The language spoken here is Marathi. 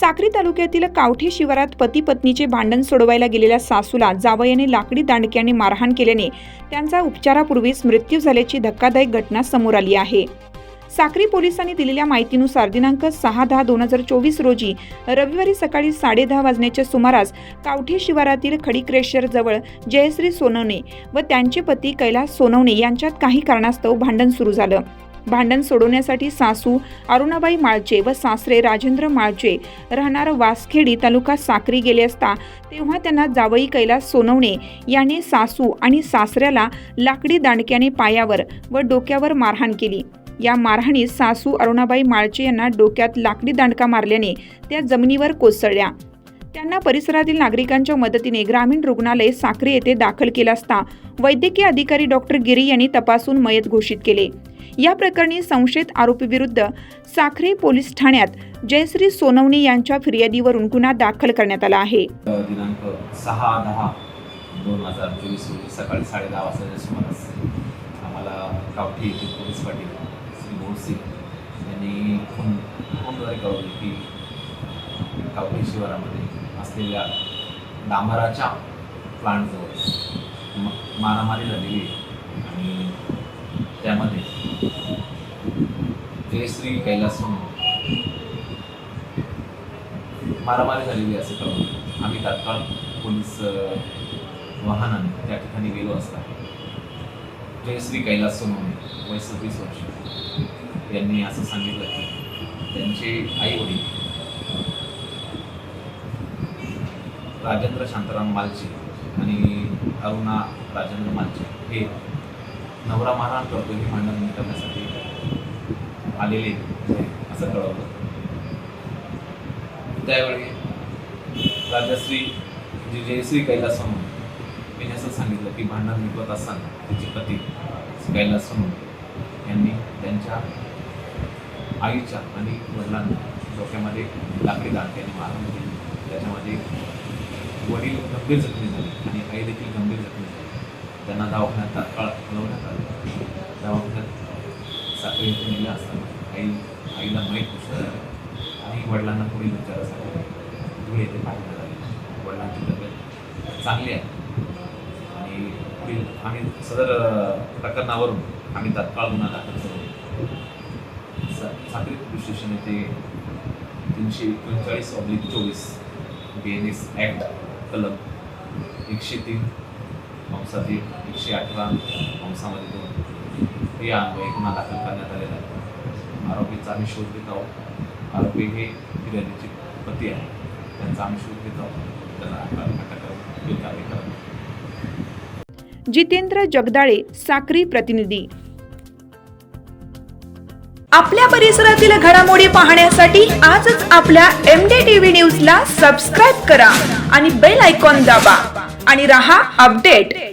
साक्री तालुक्यातील कावठे शिवारात पती पत्नीचे भांडण सोडवायला गेलेल्या सासूला जावयाने लाकडी दांडक्याने मारहाण केल्याने त्यांचा उपचारापूर्वीच मृत्यू झाल्याची धक्कादायक घटना समोर आली आहे. साक्री पोलिसांनी दिलेल्या माहितीनुसार दिनांक सहा दहा दोन हजार चोवीस रोजी रविवारी सकाळी साडेदहा वाजण्याच्या सुमारास कावठे शिवारातील खडीक्रेशर जवळ जयश्री सोनवणे व त्यांचे पती कैलास सोनवणे यांच्यात काही कारणास्तव भांडण सुरू झालं. भांडण सोडवण्यासाठी सासू अरुणाबाई माळचे व सासरे राजेंद्र माळचे राहणार वासखेडी तालुका साक्री गेले असता तेव्हा त्यांना जावई कैलास सोनवणे याने सासू आणि सासऱ्याला लाकडी दांडक्याने पायावर व डोक्यावर मारहाण केली. या मारहाणीत सासू अरुणाबाई माळचे यांना डोक्यात लाकडी दांडका मारल्याने त्या जमिनीवर कोसळल्या. त्यांना परिसरातील नागरिकांच्या मदतीने ग्रामीण रुग्णालय साक्री येथे दाखल केला असता वैद्यकीय अधिकारी डॉक्टर गिरी यांनी तपासून मयत घोषित केले. या प्रकरणी संशयित आरोपीविरुद्ध साखरे पोलीस ठाण्यात जयश्री सोनवणे यांच्या फिर्यादीवरून गुन्हा दाखल करण्यात आला आहे. दिनांक सहा दहा दोन हजार चोवीस रोजी सकाळी साडेदहा वाजताच्या सुमारास आम्हाला गावठी येथील पोलीस पाटील श्री मोरसिंग यांनी फोन फोनद्वारे कळवले की गावठी शिवारामध्ये असलेल्या डांबराच्या प्लांटजवळ मारामारी झालेली आणि त्यामध्ये जयश्री कैलास मारामारी झालेली असे असं आम्ही तात्काळ पोलीस वाहनाने त्या ठिकाणी गेलो असता. जयश्री कैलास सोनवणे वय सव्वीस वर्ष. यांनी असं सांगितलं की त्यांचे आई वडील राजेंद्र शांताराम मालचे आणि अरुणा राजेंद्र मालचे हे नवरा मारहाण करतो हे भांडण करण्यासाठी आलेले असं कळवलं. त्यावेळी राजश्री जे जयश्री कैलास म्हणून यांनी असं सांगितलं की भांडण निघत असताना त्याचे पती कैलास म्हणून यांनी त्यांच्या आईच्या आणि वडिलांना डोक्यामध्ये लाकडी दाख्याने मारून केली त्याच्यामध्ये वडील गंभीर जखमी झाले आणि आई देखील गंभीर जखमी झाली. त्यांना दवाखान्यात तात्काळ हलवण्यात आलं दवाखान्यात साखळी येथे असताना आई आईला माहीत नसतं. आणि वडिलांना पुढील उपचारासाठी धुळे येथे पाठवण्यात आले वडिलांची तब्येत चांगली आहे. आणि पुढील आम्ही सदर प्रकरणावरून आम्ही तात्काळ गुन्हा दाखल करू. सा साखरी पोलीस स्टेशन येथे तीनशे एकोणचाळीस ऑब्लिक चोवीस बी एन एस ॲक्ट कलम एकशे तीन अंशातील एकशे अठरा अंशामध्ये दोन. या अन्वये गुन्हा दाखल करण्यात आलेला आहे. आरोपीचा आम्ही शोध घेत आहोत. आरोपी हे फिर्यादीचे पती आहे त्यांचा आम्ही शोध घेत आहोत. त्यांना अटक अटक करून योग्य कारवाई करावी. जितेंद्र जगदाळे साक्री प्रतिनिधी. आपल्या परिसरातील घडामोडी पाहण्यासाठी आजच आपल्या एम डी टीव्ही न्यूजला सबस्क्राईब करा आणि बेल आयकॉन दाबा. आणि रहा अपडेट.